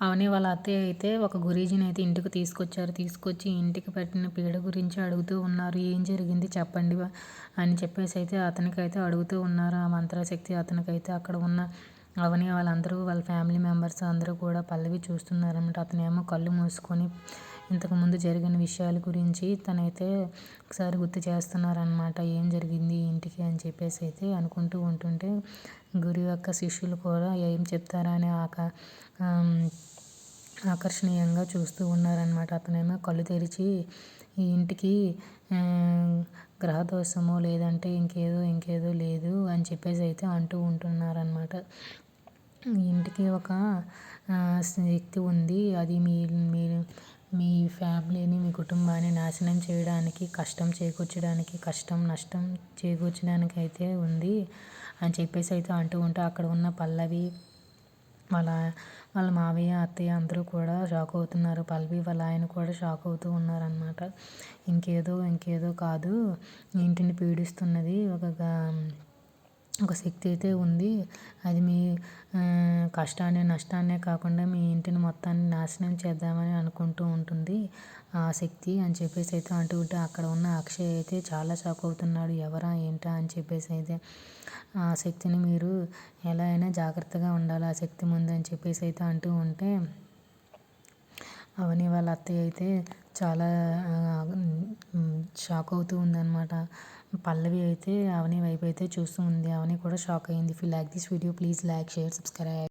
అవని వాళ్ళ అత్తయ్య అయితే ఒక గురీజీని అయితే ఇంటికి తీసుకొచ్చారు. తీసుకొచ్చి ఇంటికి పెట్టిన పీడ గురించి అడుగుతూ ఉన్నారు. ఏం జరిగింది చెప్పండి అని చెప్పేసి అయితే అతనికైతే అడుగుతూ ఉన్నారు. ఆ మంత్రశక్తి అతనికైతే అక్కడ ఉన్న అవని వాళ్ళందరూ వాళ్ళ ఫ్యామిలీ మెంబర్స్ అందరూ కూడా పల్లవి చూస్తున్నారన్నమాట. అతనేమో కళ్ళు మూసుకొని ఇంతకుముందు జరిగిన విషయాల గురించి తనైతే ఒకసారి గుర్తు చేస్తున్నారనమాట ఏం జరిగింది ఇంటికి అని చెప్పేసి అయితే అనుకుంటూ ఉంటుంటే గురి యొక్క శిష్యులు కూడా ఏం చెప్తారా అని ఆక ఆకర్షణీయంగా చూస్తూ ఉన్నారనమాట అతనేమో కళ్ళు తెరిచి ఈ ఇంటికి గ్రహదోషమో లేదంటే ఇంకేదో ఇంకేదో లేదు అని చెప్పేసి అయితే అంటూ ఉంటున్నారనమాట ఇంటికి ఒక శక్తి ఉంది. అది మీ మీరు మీ ఫ్యామిలీని మీ కుటుంబాన్ని నాశనం చేయడానికి కష్టం చేకూర్చడానికి కష్టం నష్టం చేకూర్చడానికి అయితే ఉంది అని చెప్పేసి అయితే అంటూ ఉంటే. అక్కడ ఉన్న పల్లవి వాళ్ళ వాళ్ళ మావయ్య అత్తయ్య అందరూ కూడా షాక్ అవుతున్నారు. పల్లవి వాళ్ళ ఆయన కూడా షాక్ అవుతూ ఉన్నారనమాట ఇంకేదో ఇంకేదో కాదు. ఇంటిని పీడిస్తున్నది ఒక ఒక శక్తి అయితే ఉంది. అది మీ కష్టాన్ని నష్టాన్నే కాకుండా మీ ఇంటిని మొత్తాన్ని నాశనం చేద్దామని అనుకుంటూ ఉంటుంది. ఆ శక్తి అని చెప్పేసి అయితే అంటూ ఉంటే అక్కడ ఉన్న అక్షయ్ అయితే చాలా షాక్ అవుతున్నాడు. ఎవరా ఏంటా అని చెప్పేసి అయితే ఆ శక్తిని మీరు ఎలా అయినా జాగ్రత్తగా ఉండాలి. ఆ శక్తి ముందు అని చెప్పేసి అయితే అంటూ ఉంటే అవని వాళ్ళ అత్తయ్య అయితే చాలా షాక్ అవుతూ ఉందన్నమాట. పల్లవి అయితే అవని వైపు అయితే చూస్తూ ఉంది. అవని కూడా షాక్ అయింది if you like this video please like share subscribe